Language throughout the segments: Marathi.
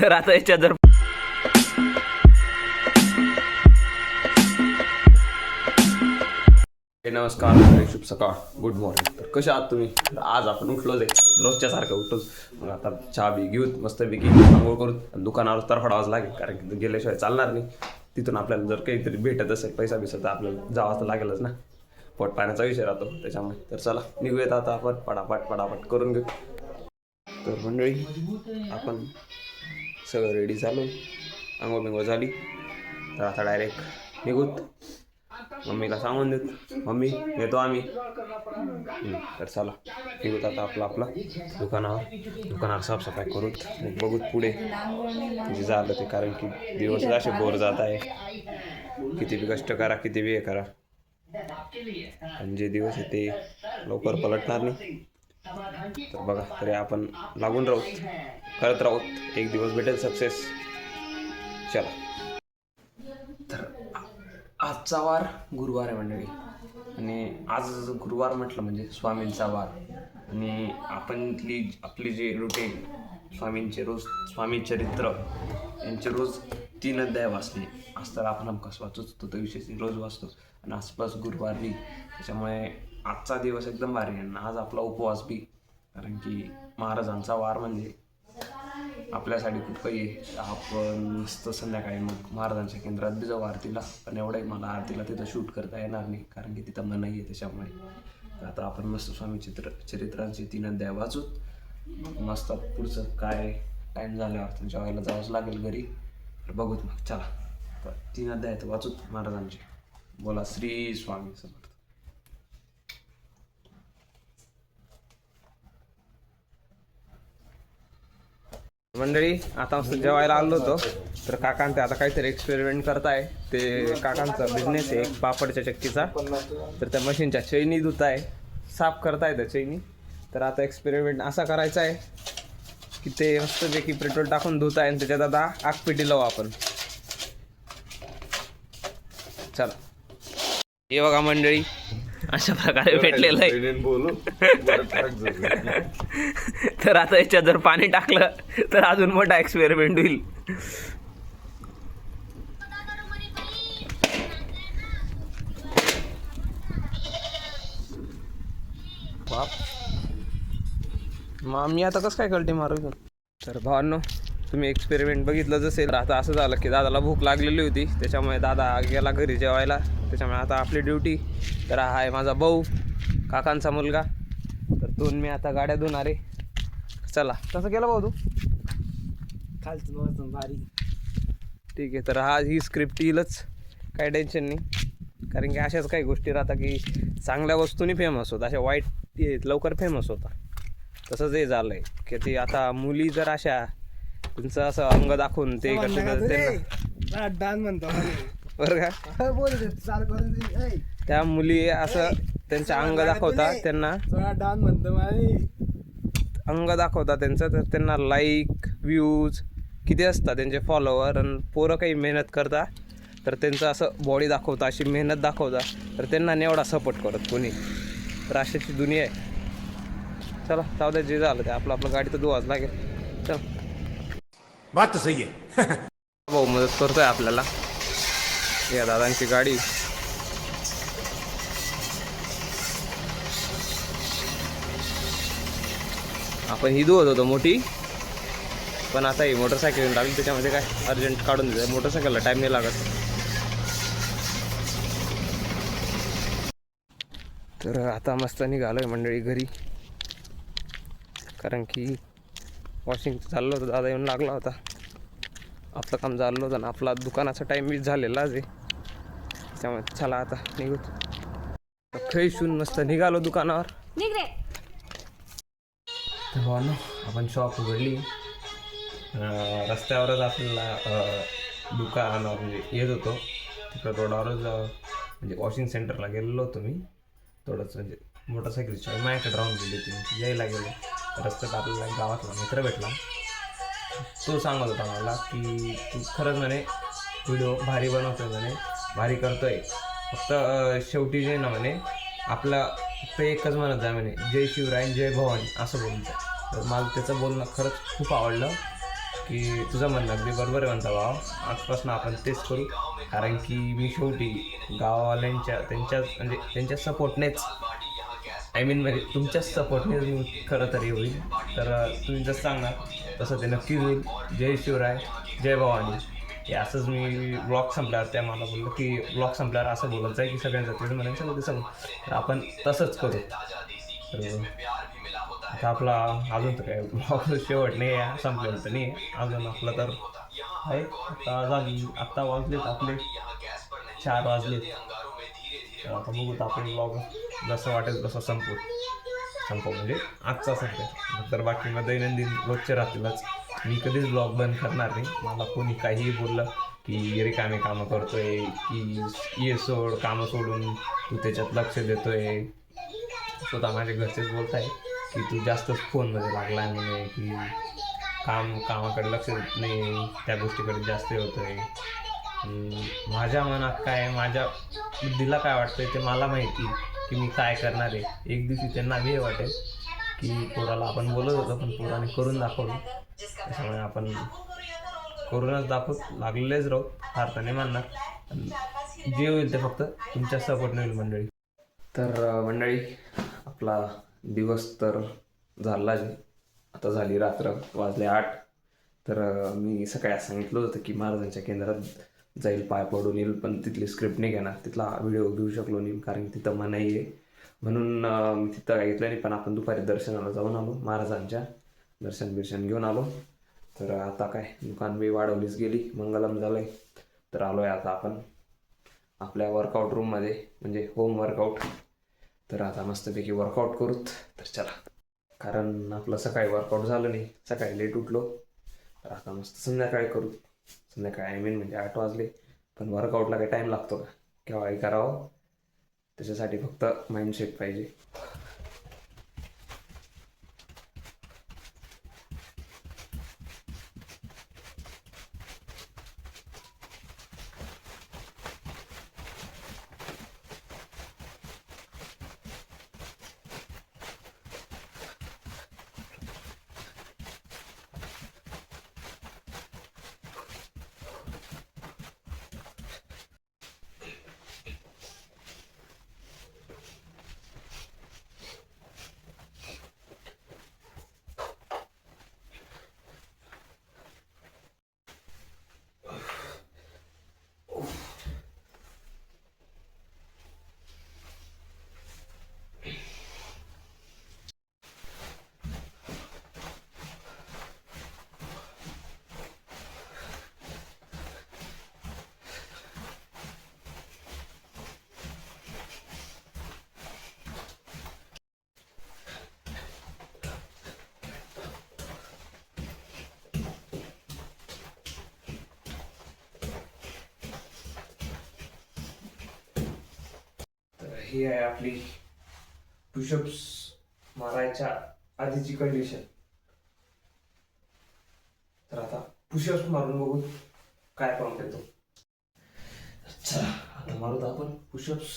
तर आता याच्यात जर हे नमस्कार शुभ सकाळ. गुड मॉर्निंग तर कशा आहात तुम्ही? आज आपण उठलोच आहे. रोजच्या सारखं उठलोच मग आता चहा बी घेऊत मस्तपैकी आंघोळ करून आणि दुकानावर तरफडावंच लागेल कारण की गेल्याशिवाय चालणार नाही. तिथून आपल्याला जर काहीतरी भेटत असेल पैसा बिसा तर आपल्याला जावं तर लागेलच ना. पोट पाण्याचा विषय राहतो त्याच्यामुळे. तर चला निघूयात आता आपण. पटापट पटापट करून घेऊ. तर मंडळी आपण सगळं रेडी झालो. आंघोळ बिंघोळ झाली. तर आता डायरेक्ट निघूत. मम्मीला सांगून देत. मम्मी येतो आम्ही. तर चला. निघूत आता आपलं आपलं दुकानावर. दुकानावर साफसफाई करूत मग बघूत पुढे जे झालं ते. कारण की दिवस असे बोर जात आहे. किती बी कष्ट करा किती बी हे करा. आणि जे दिवस आहे ते लवकर पलटणार नाही. तर बघा तरी आपण लागून राहूत करत राहूत एक दिवस भेटेल सक्सेस चला. तर आजचा वार गुरुवार आहे मंडळी. आणि आज गुरुवार म्हटलं म्हणजे स्वामींचा वार. आणि आपणली आपली जे रुटीन स्वामींचे रोज स्वामी चरित्र यांचे रोज तीन अध्याय वाचले. आज तर आपण हमखास वाचूच तो तर विशेष रोज वाचतो आणि आसपास गुरुवारी त्याच्यामुळे आजचा दिवस एकदम भारी आहे. आणि आज आपला उपवास बी कारण की महाराजांचा वार म्हणजे आपल्यासाठी खूप काही आहे आपण मस्त संध्याकाळी. मग महाराजांच्या केंद्रात बी जाऊ आरतीला. पण एवढंही मला आरतीला तिथं शूट करता येणार नाही. कारण की तिथं मनाई आहे त्याच्यामुळे. तर आता आपण मस्त स्वामी चित्र चरित्रांचे तीन अध्याय वाचूत मस्त पुढचं काय टाईम झाल्यावर तर जेवायला जावंच लागेल घरी. तर बघूत मग. चला. तर तीन अध्याय तर वाचूत महाराजांचे. बोला श्री स्वामी समर्थ. मंडळी आता जेवायला आलो होतो. तर काकांते आता काहीतरी एक्सपेरिमेंट करताय. ते काकांचा बिझनेस आहे एक पापडच्या चक्कीचा. तर त्या मशीनच्या चैनी धुत आहे. साफ करताय त्या चैनी. तर आता एक्सपेरिमेंट असा करायचा आहे की ते मस्तपैकी पेट्रोल टाकून धुत आहे आणि त्याच्यात आता आगपेटी लावू आपण. चला. हे बघा मंडळी अशा प्रकारे भेटलेलं आहे. बोलू तर आता याच्यात जर पाणी टाकलं तर अजून मोठा एक्सपेरिमेंट होईल बाप. मग मी आता कसं काय कळते मारू? तर भावांनो तुम्ही एक्सपेरिमेंट बघितलंच असेल. आता असं झालं की दादाला भूक लागलेली होती. त्याच्यामुळे दादा गेला घरी जेवायला. त्याच्यामुळे आता आपली ड्युटी तर हा आहे माझा भाऊ काकांचा मुलगा. तर दोन मी आता गाड्या धुणार. आहे चला. कसं केलं भाऊ तू? खालचं भारी. ठीक आहे तर हा ही स्क्रिप्ट येईलच. काही टेन्शन नाही. कारण की अशाच काही गोष्टी राहतात की चांगल्या वस्तूनी फेमस होतात. अशा वाईट ते लवकर फेमस होता तसंच हे झालं आहे की ते आता मुली जर अशा तुमचं असं अंग दाखवून ते करतात त्यांना डान म्हणतो बरं का? बोल चाल करून दे. ऐ, त्या मुली असं त्यांचं अंग दाखवतात त्यांना? थोडा म्हणतो अंग दाखवतात त्यांचं तर त्यांना लाईक व्ह्यूज किती असतात त्यांचे फॉलोवर आणि पोरं काही मेहनत करता तर त्यांचं असं बॉडी दाखवता अशी मेहनत दाखवता तर त्यांना नाही एवढा सपोर्ट करत कोणी. तर अशाची दुनिया आहे. चला जाऊ द्या जे झालं ते आपलं आपलं गाडी तर धुवाच लागेल. चल. बात तो सही आहे. भाऊ मदत करतोय आपल्याला. या दादांची गाडी. आपण ही धुवत होतो मोठी. पण आता ही मोटरसायकल लागली त्याच्यामध्ये काय अर्जंट काढून दिलं मोटरसायकलला टाईम नाही लागत. तर आता मस्त निघालोय मंडळी घरी. कारण की वॉशिंग चाललं होतं दादा येऊन लागला होता. आपलं काम झालं होतं ना आपला दुकानाचा टाईम वीज झालेलाच आहे त्यामुळे चला आता निघू. होऊन मस्त निघालो दुकानावर. निघ रे. तर भावांनो, आपण शॉप उघडली. रस्त्यावरच आपल्याला दुकानावर म्हणजे येत होतो. तिकडं रोडावरच म्हणजे वॉशिंग सेंटरला गेलेलो होतो मी. थोडंसं म्हणजे मोटरसायकलची माझ्याकडे राहून गेली होती मी यायला गेलो. रस्त्यात आपल्याला गावातला मित्र भेटला. तो सांगत होता मला की तू खरंच म्हणे व्हिडिओ भारी बनवतोय म्हणे भारी करतोय. फक्त शेवटी जे ना म्हणे आपला ते एकच म्हणत जा म्हणे जय शिवराय जय भवानी असं बोलतं तर मला त्याचं बोलणं खरंच खूप आवडलं की तुझं म्हणणं अगदी बरोबर आहे म्हणता भाव. आजपासून आपण तेच करू कारण की मी शेवटी गाववाल्यांच्या त्यांच्याच म्हणजे त्यांच्या सपोर्टनेच आय मीन म्हणजे तुमच्याच सपोर्टने मी खरं तरी होईल तर तुम्ही जसं सांगणार तसं ते नक्की होईल. जय शिवराय जय भवानी. हे असंच मी ब्लॉग संपल्यावर त्या मला बोललं की ब्लॉग संपल्यावर असं बोलायचं आहे की सगळ्यांचं तेच म्हणायचं सगळं सांगू. तर आपण तसंच करू. तर आता आपला अजून तर काय ब्लॉग शेवट नाही आहे संपलेलं तर नाही आहे. अजून आपलं तर आहे. आता झाली आत्ता वाजलेत आपले चार वाजलेत. आता आता बघूत आपण ब्लॉग जसं वाटेल तसं संपू. संपव म्हणजे आजचा संपे. तर बाकी मग दैनंदिन रोजचे राहतीलच मी कधीच ब्लॉग बंद करणार नाही. मला कोणी काहीही बोललं की रिकामे कामं करतोय की ये सोड कामं सोडून तू त्याच्यात लक्ष देतोय. स्वतः माझे घरचेच बोलत आहे की तू जास्तच फोनमध्ये लागला म्हणे की काम कामाकडे लक्ष देत नाही त्या गोष्टीकडे जास्त होतोय आहे माझ्या मनात काय माझ्या बुद्धीला काय वाटतंय ते मला माहिती. की मी काय करणार आहे. एक दिवशी त्यांना बी हे वाटेल की पोराला आपण बोलत होतो पण पोराने करून दाखवलं. त्याच्यामुळे आपण करूनच दाखवत लागलेलेच राहू. फार नाही मानणार जे होईल ते फक्त तुमच्या सपोर्टने होईल मंडळी. तर मंडळी आपला दिवस तर झाला आहे. आता झाली रात्र वाजले आठ. तर मी सकाळी सांगितलं होतं की महाराजांच्या केंद्रात जाईल पाय पडून येईल पण तिथली स्क्रिप्ट नाही घेणार. तिथला व्हिडिओ घेऊ शकलो नाही कारण तिथं मनाई आहे म्हणून मी तिथं ऐकलं घेतलं नाही पण आपण दुपारी दर्शनाला जाऊन आलो महाराजांच्या दर्शन बिर्शन घेऊन आलो. तर आता काय दुकान बी वाढवलीच गेली मंगलम झालंय. तर आलो आहे आता आपण आपल्या वर्कआउट रूममध्ये म्हणजे होम वर्कआउट तर आता मस्तपैकी वर्कआउट करूत. तर चला कारण आपलं सकाळी वर्कआउट झालं नाही सकाळी लेट उठलो. तर आता मस्त संध्याकाळी करू संध्याकाळी आय मीन म्हणजे आठ वाजले पण वर्कआउटला काही टाईम लागतो का? केव्हाही करावं. त्याच्यासाठी फक्त माइंडसेट पाहिजे तर ही आहे आपली पुशअप्स मारायच्या आधीची कंडिशन तर आता पुशअप्स मारून बघू काय प्रॉब्लेम येतो. चला आता मारूत आपण पुशअप्स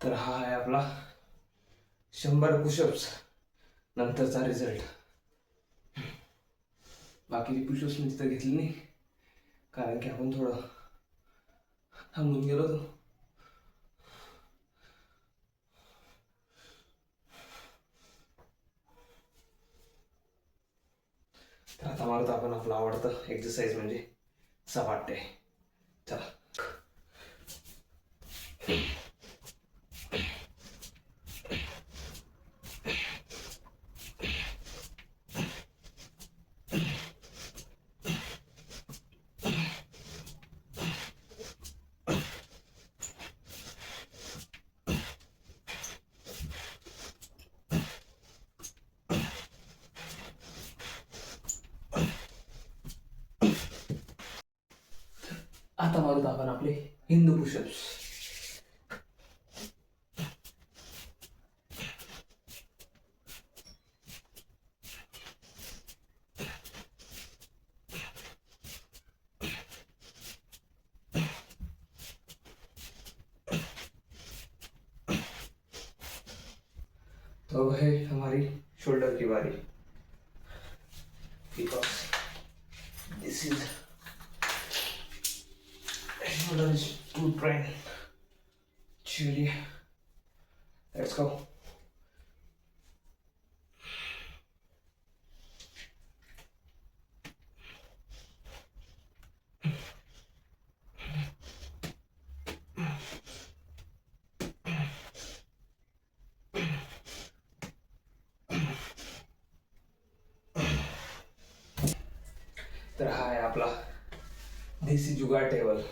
तर हा आहे आपला शंभर पुशअप्स नंतरचा रिझल्ट बाकीची पुशअप्स मी तिथं घेतली नाही. कारण की आपण थोडं थांबून गेलो होतो. तर आता मारतो आपण आपलं आवडतं एक्सरसाइज म्हणजे सपाटे. चला. मारूत आपण आपले हिंदू पुशप्स तो है हमारी शोल्डर की बारी. Brain. Julia. let's go तर हा आहे आपला देसी जुगाड टेबल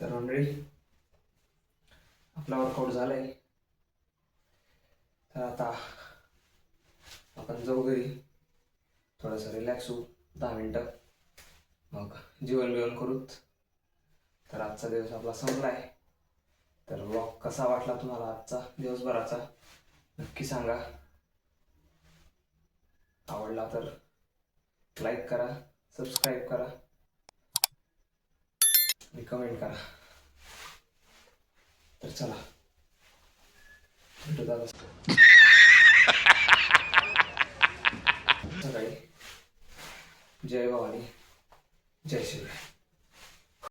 तर मंडळी आपला वर्कआउट झालाय. तर आता आपण जाऊ घरी. थोडंसं रिलॅक्स होऊ. दहा मिनटं. मग जेवण बिवण करूत. तर आजचा दिवस आपला संपलाय. तर ब्लॉग कसा वाटला तुम्हाला आजचा? दिवसभराचा? नक्की सांगा. आवडला तर लाईक करा सबस्क्राईब करा आणि कमेंट करा. तर चला. भेटू दादा सकाळी. जय भवानी. जय शिवराय.